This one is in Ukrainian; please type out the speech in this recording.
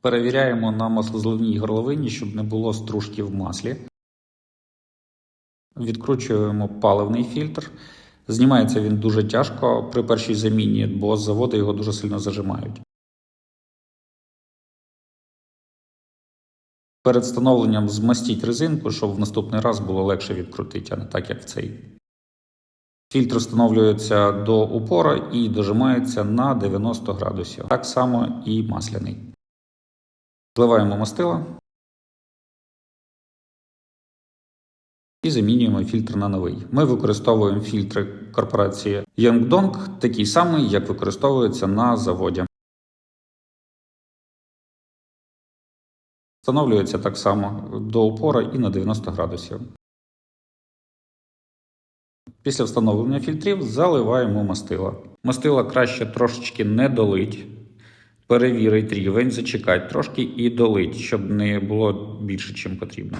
Перевіряємо на маслозливній горловині, щоб не було стружки в маслі. Відкручуємо паливний фільтр. Знімається він дуже тяжко при першій заміні, бо з заводу його дуже сильно зажимають. Перед встановленням змастіть резинку, щоб в наступний раз було легше відкрутити, а не так, як в цей. Фільтр встановлюється до упора і дожимається на 90 градусів. Так само і масляний. Зливаємо мастила і замінюємо фільтр на новий. Ми використовуємо фільтри корпорації Yongdong, такий самий, як використовується на заводі. Встановлюється так само до упора і на 90 градусів. Після встановлення фільтрів заливаємо мастила. Мастила краще трошечки не долить, перевірить рівень, зачекать трошки і долить, щоб не було більше, чим потрібно.